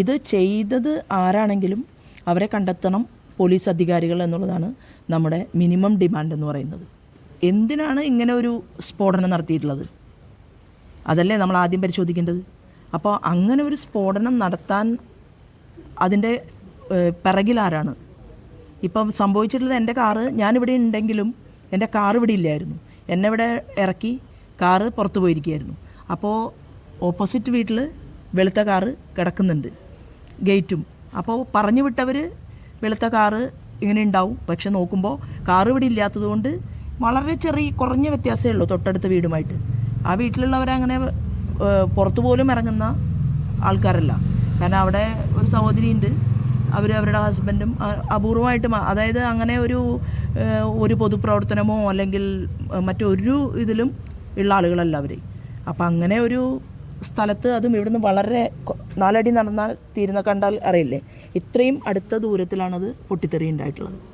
ഇത് ചെയ്തത് ആരാണെങ്കിലും അവരെ കണ്ടെത്തണം പോലീസ് അധികാരികൾ എന്നുള്ളതാണ് നമ്മുടെ മിനിമം ഡിമാൻഡ് എന്ന് പറയുന്നത്. എന്തിനാണ് ഇങ്ങനെ ഒരു സ്ഫോടനം നടത്തിയിട്ടുള്ളത്? അതല്ലേ നമ്മൾ ആദ്യം പരിശോധിക്കേണ്ടത്? അപ്പോൾ അങ്ങനെ ഒരു സ്ഫോടനം നടത്താൻ അതിന്റെ പിറകിലാരാണ് ഇപ്പം സംഭവിച്ചിട്ടുള്ളത് എന്റെ കാറ് ഞാനിവിടെ ഉണ്ടെങ്കിലും എന്റെ കാർ ഇവിടെ ഇല്ലായിരുന്നു. എന്നെ ഇവിടെ ഇറക്കി കാറ് പുറത്തു പോയിരിക്കുകയായിരുന്നു. അപ്പോൾ ഓപ്പോസിറ്റ് വീട്ടിൽ വെളുത്ത കാറ് കിടക്കുന്നുണ്ട്. ഗേറ്റും. അപ്പോൾ പറഞ്ഞു വിട്ടവർ വെളുത്ത കാറ് ഇങ്ങനെ ഉണ്ടാവും. പക്ഷെ നോക്കുമ്പോൾ കാറ് ഇവിടെ ഇല്ലാത്തതുകൊണ്ട് വളരെ ചെറിയ കുറഞ്ഞ വ്യത്യാസമേ ഉള്ളൂ തൊട്ടടുത്ത വീടുമായിട്ട്. ആ വീട്ടിലുള്ളവരങ്ങനെ പുറത്തു പോലും ഇറങ്ങുന്ന ആൾക്കാരല്ല. കാരണം അവിടെ ഒരു സഹോദരിയുണ്ട്. അവർ അവരുടെ ഹസ്ബൻഡും അപൂർവമായിട്ട് അതായത് അങ്ങനെ ഒരു ഒരു പൊതുപ്രവർത്തനമോ അല്ലെങ്കിൽ മറ്റൊരു ഇതിലും ഉള്ള ആളുകളല്ല അവർ അപ്പം അങ്ങനെ ഒരു സ്ഥലത്ത് അതും ഇവിടുന്ന് വളരെ നാലടി നടന്നാൽ തീരുന്ന കണ്ടാൽ അറിയില്ലേ? ഇത്രയും അടുത്ത ദൂരത്തിലാണത് പൊട്ടിത്തെറി ഉണ്ടായിട്ടുള്ളത്.